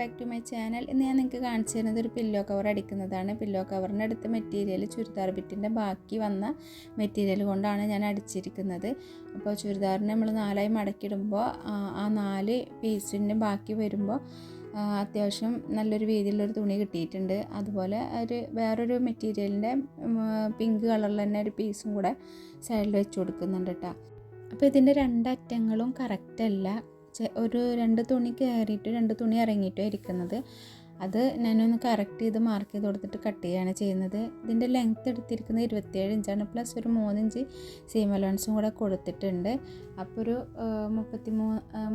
Back to my channel ഇന്ന് ഞാൻ നിങ്ങൾക്ക് കാണിച്ചു തരുന്നത് ഒരു പില്ലോ കവർ അടിക്കുന്നതാണ്. പില്ലോ കവറിന്റെ അടുത്ത മെറ്റീരിയൽ ചുരിദാർ ബിറ്റിന്റെ ബാക്കി വന്ന മെറ്റീരിയൽ കൊണ്ടാണ് ഞാൻ അടിച്ചിരിക്കുന്നത്. അപ്പോൾ ചുരിദാറിനെ നമ്മൾ നാലായി മടക്കിയിടുമ്പോൾ ആ നാല് പീസിന്റെ ബാക്കി വരുമ്പോൾ അത്യാവശ്യം നല്ലൊരു വീതിയിലുള്ളൊരു തുണി കിട്ടിയിട്ടുണ്ട്. അതുപോലെ ഒരു വേറൊരു മെറ്റീരിയലിന്റെ പിങ്ക് കളറിൽ തന്നെ ഒരു പീസും കൂടെ സൈഡിൽ വെച്ച് കൊടുക്കുന്നുണ്ട് കേട്ടോ അപ്പോൾ ഇതിന്റെ രണ്ടറ്റങ്ങളും കറക്റ്റ് അല്ല. ഒരു രണ്ട് തുണി കയറിയിട്ട് രണ്ട് തുണി ഇറങ്ങിയിട്ടും ഇരിക്കുന്നത്. അത് ഞാനൊന്ന് കറക്റ്റ് ചെയ്ത് മാർക്ക് ചെയ്ത് കൊടുത്തിട്ട് കട്ട് ചെയ്യുകയാണ് ചെയ്യുന്നത്. ഇതിന്റെ ലെങ്ത്ത് എടുത്തിരിക്കുന്നത് ഇരുപത്തിയേഴ് ഇഞ്ചാണ്. പ്ലസ് ഒരു മൂന്നിഞ്ച് സീം അലോൺസും കൂടെ കൊടുത്തിട്ടുണ്ട്. അപ്പോൾ ഒരു മുപ്പത്തി മൂ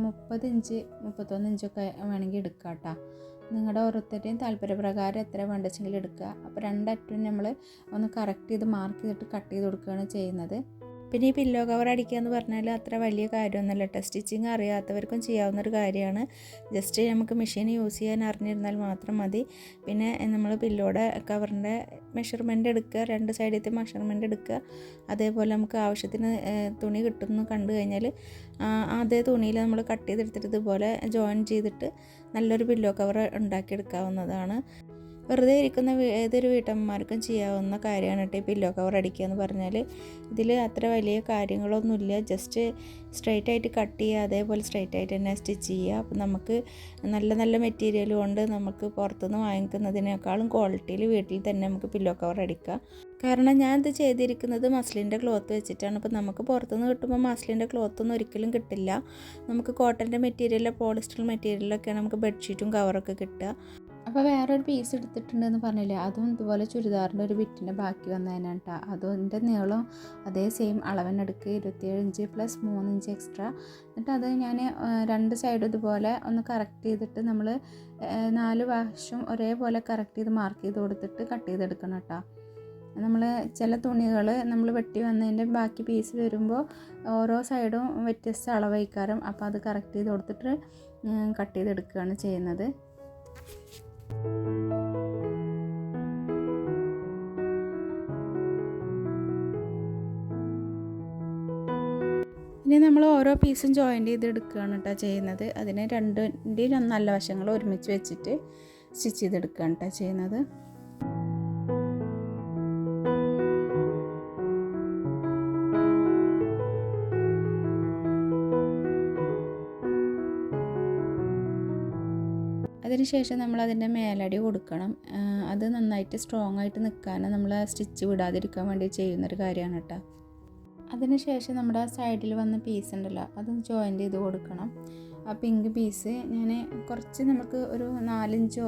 മുപ്പത് ഇഞ്ച് മുപ്പത്തൊന്ന് ഇഞ്ചൊക്കെ വേണമെങ്കിൽ എടുക്കാം കേട്ടോ നിങ്ങളുടെ ഓരോരുത്തരുടെയും താല്പര്യപ്രകാരം എത്ര വേണ്ടെച്ചെങ്കിലും എടുക്കുക അപ്പോൾ രണ്ടറ്റവും നമ്മൾ ഒന്ന് കറക്റ്റ് ചെയ്ത് മാർക്ക് ചെയ്തിട്ട് കട്ട് ചെയ്ത് കൊടുക്കുകയാണ് ചെയ്യുന്നത്. പിന്നെ ഈ പില്ലോ കവർ അടിക്കുക എന്ന് പറഞ്ഞാൽ അത്ര വലിയ കാര്യമൊന്നുമല്ല. കേട്ടോ സ്റ്റിച്ചിങ് അറിയാത്തവർക്കും ചെയ്യാവുന്ന ഒരു കാര്യമാണ്. ജസ്റ്റ് നമുക്ക് മെഷീൻ യൂസ് ചെയ്യാൻ അറിഞ്ഞിരുന്നാൽ മാത്രം മതി. പിന്നെ നമ്മൾ പില്ലോടെ കവറിന്റെ മെഷർമെന്റ് എടുക്കുക രണ്ട് സൈഡിലത്തെ മെഷർമെന്റ് എടുക്കുക. അതേപോലെ നമുക്ക് ആവശ്യത്തിന് തുണി കിട്ടുമെന്ന് കണ്ടു കഴിഞ്ഞാൽ അതേ തുണിയിൽ നമ്മൾ കട്ട് ചെയ്തെടുത്തിട്ട് ഇതുപോലെ ജോയിൻ ചെയ്തിട്ട് നല്ലൊരു പില്ലോ കവർ ഉണ്ടാക്കിയെടുക്കാവുന്നതാണ്. വെറുതെ ഇരിക്കുന്ന ഏതൊരു വീട്ടമ്മമാർക്കും ചെയ്യാവുന്ന കാര്യമാണ് കേട്ടോ പില്ലോ കവർ അടിക്കുക എന്ന് പറഞ്ഞാൽ. ഇതിൽ അത്ര വലിയ കാര്യങ്ങളൊന്നുമില്ല. ജസ്റ്റ് സ്ട്രൈറ്റ് ആയിട്ട് കട്ട് ചെയ്യുക അതേപോലെ സ്ട്രൈറ്റ് ആയിട്ട് തന്നെ സ്റ്റിച്ച് ചെയ്യുക. അപ്പം നമുക്ക് നല്ല നല്ല മെറ്റീരിയൽ കൊണ്ട് നമുക്ക് പുറത്തുനിന്ന് വാങ്ങിക്കുന്നതിനേക്കാളും ക്വാളിറ്റിയിൽ വീട്ടിൽ തന്നെ നമുക്ക് പില്ലോ കവർ അടിക്കാം കാരണം ഞാൻ ഇത് ചെയ്തിരിക്കുന്നത് മസ്ലിന്റെ ക്ലോത്ത് വെച്ചിട്ടാണ്. അപ്പോൾ നമുക്ക് പുറത്തുനിന്ന് കിട്ടുമ്പോൾ മസ്ലിന്റെ ക്ലോത്തൊന്നും ഒരിക്കലും കിട്ടില്ല. നമുക്ക് കോട്ടന്റെ മെറ്റീരിയലോ പോളിസ്റ്റർ മെറ്റീരിയലൊക്കെയാണ് നമുക്ക് ബെഡ്ഷീറ്റും കവറൊക്കെ കിട്ടുക. അപ്പോൾ വേറൊരു പീസ് എടുത്തിട്ടുണ്ടെന്ന് പറഞ്ഞില്ലേ? അതും ഇതുപോലെ ചുരിദാറിന്റെ ഒരു ബിറ്റിന്റെ ബാക്കി വന്നതിനാണ് കേട്ടോ അതിന്റെ നീളം അതേ സെയിം അളവന്നെ എടുക്കുക ഇരുപത്തിയേഴ് ഇഞ്ച് പ്ലസ് മൂന്ന് ഇഞ്ച് എക്സ്ട്രാ എന്നിട്ട് അത് ഞാൻ രണ്ട് സൈഡും ഇതുപോലെ ഒന്ന് കറക്റ്റ് ചെയ്തിട്ട് നമ്മൾ നാല് വശം ഒരേപോലെ കറക്റ്റ് ചെയ്ത് മാർക്ക് ചെയ്ത് കൊടുത്തിട്ട് കട്ട് ചെയ്തെടുക്കണം കേട്ടോ നമ്മൾ ചില തുണികൾ നമ്മൾ വെട്ടി വന്നതിന്റെ ബാക്കി പീസ് വരുമ്പോൾ ഓരോ സൈഡും വ്യത്യസ്ത അളവൈക്കാരം. അപ്പോൾ അത് കറക്റ്റ് ചെയ്ത് കൊടുത്തിട്ട് കട്ട് ചെയ്തെടുക്കുകയാണ് ചെയ്യുന്നത്. ഇനി നമ്മൾ ഓരോ പീസും ജോയിന്റ് ചെയ്ത് എടുക്കുകയാണ് കേട്ടോ ചെയ്യുന്നത്. അതിന് രണ്ടിന്റെയും നല്ല വശങ്ങൾ ഒരുമിച്ച് വെച്ചിട്ട് സ്റ്റിച്ച് ചെയ്തെടുക്കുകയാണ് കേട്ടോ ചെയ്യുന്നത്. അതിനുശേഷം നമ്മൾ അതിന്റെ മേലടി കൊടുക്കണം. അത് നന്നായിട്ട് സ്ട്രോങ് ആയിട്ട് നിൽക്കാൻ നമ്മൾ സ്റ്റിച്ച് വിടാതിരിക്കാൻ വേണ്ടി ചെയ്യുന്നൊരു കാര്യമാണ് കേട്ടോ അതിനുശേഷം നമ്മുടെ സൈഡിൽ വന്ന പീസ് ഉണ്ടല്ലോ അത് ജോയിന്റ് ചെയ്ത് കൊടുക്കണം. ആ പിങ്ക് പീസ് ഞാൻ കുറച്ച് നമുക്ക് ഒരു നാലഞ്ചോ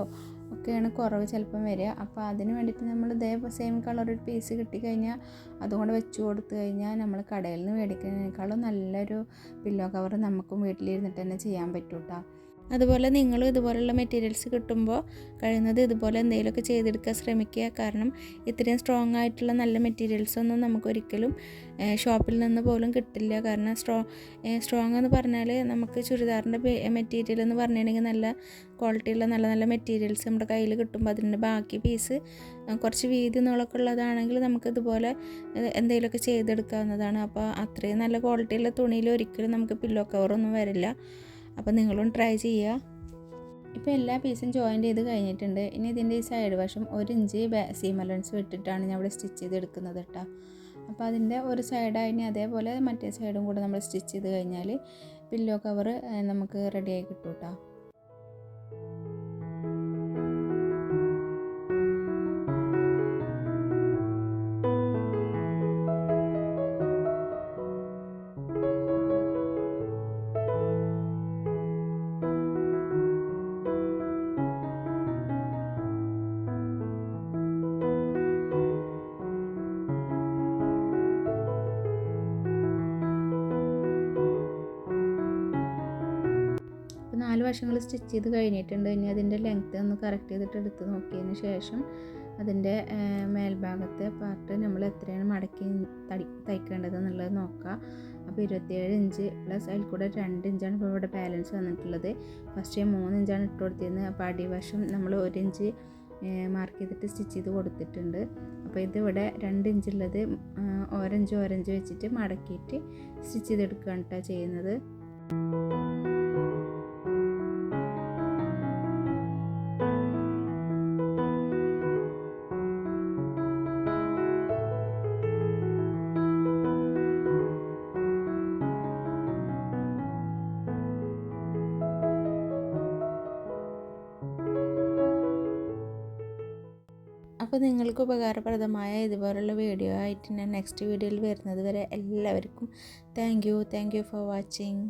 ഒക്കെയാണ് കുറവ് ചിലപ്പം വരിക. അപ്പോൾ അതിന് വേണ്ടിയിട്ട് നമ്മൾ ഇതേ സെയിം കളർ ഒരു പീസ് കിട്ടിക്കഴിഞ്ഞാൽ അതുകൊണ്ട് വെച്ച് കൊടുത്തു കഴിഞ്ഞാൽ നമ്മൾ കടയിൽ നിന്ന് മേടിക്കുന്നതിനേക്കാളും നല്ലൊരു പില്ലോ കവർ നമുക്കും വീട്ടിലിരുന്നിട്ട് തന്നെ ചെയ്യാൻ പറ്റും കേട്ടോ അതുപോലെ നിങ്ങളും ഇതുപോലുള്ള മെറ്റീരിയൽസ് കിട്ടുമ്പോൾ കഴിയുന്നത് ഇതുപോലെ എന്തെങ്കിലുമൊക്കെ ചെയ്തെടുക്കാൻ ശ്രമിക്കുക. കാരണം ഇത്രയും സ്ട്രോങ് ആയിട്ടുള്ള നല്ല മെറ്റീരിയൽസ് ഒന്നും നമുക്കൊരിക്കലും ഷോപ്പിൽ നിന്ന് പോലും കിട്ടില്ല. കാരണം സ്ട്രോ സ്ട്രോങ് എന്ന് പറഞ്ഞാൽ നമുക്ക് ചുരിദാറിന്റെ മെറ്റീരിയൽ എന്ന് പറഞ്ഞിട്ടുണ്ടെങ്കിൽ നല്ല ക്വാളിറ്റിയുള്ള നല്ല നല്ല മെറ്റീരിയൽസ് നമ്മുടെ കയ്യിൽ കിട്ടുമ്പോൾ അതിന്റെ ബാക്കി പീസ് കുറച്ച് വീതി നോളൊക്കെ ഉള്ളതാണെങ്കിൽ നമുക്ക് ഇതുപോലെ എന്തെങ്കിലുമൊക്കെ ചെയ്തെടുക്കാവുന്നതാണ്. അപ്പോൾ അത്രയും നല്ല ക്വാളിറ്റിയുള്ള തുണിയിൽ ഒരിക്കലും നമുക്ക് പില്ലോ കവറൊന്നും വരില്ല. അപ്പോൾ നിങ്ങളും ട്രൈ ചെയ്യുക. ഇപ്പോൾ എല്ലാ പീസും ജോയിന്റ് ചെയ്ത് കഴിഞ്ഞിട്ടുണ്ട്. ഇനി ഇതിന്റെ ഈ സൈഡ് വശം ഒരു ഇഞ്ച് സീം അലവൻസ് വിട്ടിട്ടാണ് ഞാൻ ഇവിടെ സ്റ്റിച്ച് ചെയ്ത് എടുക്കുന്നത് കേട്ടോ അപ്പോൾ അതിന്റെ ഒരു സൈഡായി ഇനി അതേപോലെ മറ്റേ സൈഡും കൂടെ നമ്മൾ സ്റ്റിച്ച് ചെയ്ത് കഴിഞ്ഞാൽ പില്ലോ കവർ നമുക്ക് റെഡിയായി കിട്ടും കേട്ടോ വശങ്ങൾ സ്റ്റിച്ച് ചെയ്ത് കഴിഞ്ഞിട്ടുണ്ട്. ഇനി അതിന്റെ ലെങ്ത്ത് ഒന്ന് കറക്റ്റ് ചെയ്തിട്ട് എടുത്ത് നോക്കിയതിന് ശേഷം അതിന്റെ മേൽഭാഗത്തെ പാർട്ട് നമ്മൾ എത്രയാണ് മടക്കി തടി തയ്ക്കേണ്ടത് എന്നുള്ളത് നോക്കുക അപ്പോൾ ഇരുപത്തിയേഴ് ഇഞ്ച് പ്ലസ് അതിൽ കൂടെ രണ്ട് ഇഞ്ചാണ് ഇപ്പോൾ ഇവിടെ ബാലൻസ് വന്നിട്ടുള്ളത്. ഫസ്റ്റ് മൂന്ന് ഇഞ്ചാണ് ഇട്ട് കൊടുത്തിരുന്നത്. അപ്പോൾ അടിവശം നമ്മൾ ഒരു ഇഞ്ച് മാർക്ക് ചെയ്തിട്ട് സ്റ്റിച്ച് ചെയ്ത് കൊടുത്തിട്ടുണ്ട്. അപ്പോൾ ഇതിവിടെ രണ്ട് ഇഞ്ചുള്ളത് ഓരഞ്ച് ഓരഞ്ച് വെച്ചിട്ട് മടക്കിയിട്ട് സ്റ്റിച്ച് ചെയ്തെടുക്കുകയാണ് കേട്ടോ ചെയ്യുന്നത്. അപ്പോൾ നിങ്ങൾക്ക് ഉപകാരപ്രദമായ ഇതുപോലുള്ള വീഡിയോ ആയിട്ട് ഞാൻ നെക്സ്റ്റ് വീഡിയോയിൽ വരുന്നത് വരെ എല്ലാവർക്കും thank you thank you for watching